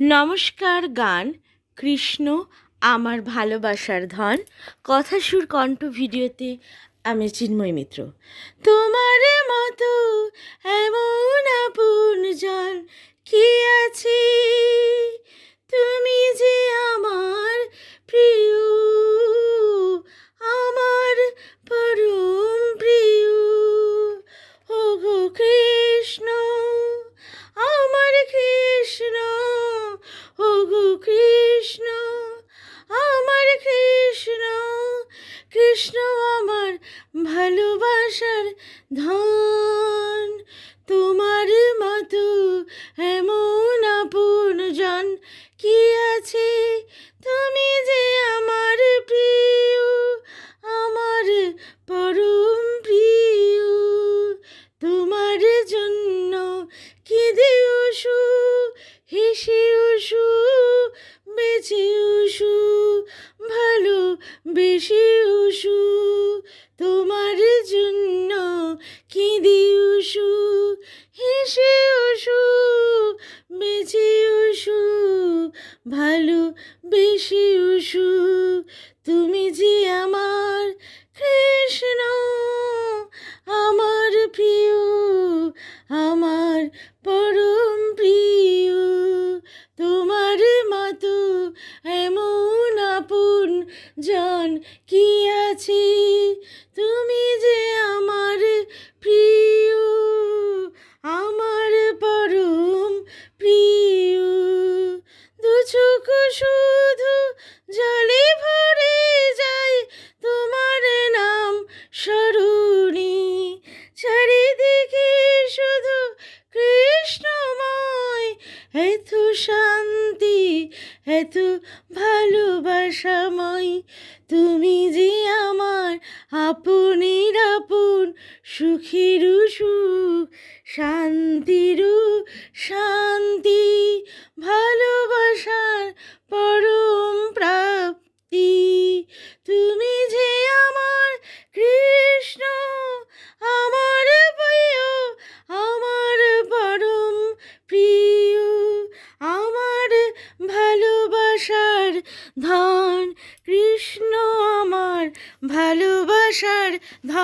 নমস্কার গান, কৃষ্ণ, আমার ভালোবাসার ধন। কথা সুর কণ্ঠ ভিডিওতে আমি চিন্ময় মিত্র। তোমার মতো কৃষ্ণ আমার ভালোবাসার ধন। তোমার মতো এমন আপন জন কি আছে? তুমি যে আমার প্রিয়, আমার পরম প্রিয়। তোমার জন্য কি দিওসু হেসে উসু বেঁচে উসু ভালো বেশি ভালো, বেশি উসু তুমি যে আমার কৃষ্ণ, আমার প্রিয়, আমার পরম প্রিয়। তোমার মতো এমন আপন জন কি আছে? তুমি যে আমার প্রিয়, আমার পরম প্রিয়। চোখ শুধু, জলে ভরে যায় তোমার নাম স্মরণে। চারিদিকে শুধু কৃষ্ণময়, এত শান্তি, এত ভালোবাসাময়। তুমি যে আমার আপনের আপন সুখের সুখ শান্তির প্রিয় আমার ভালোবাসার ধন কৃষ্ণ আমার ভালোবাসার ধন।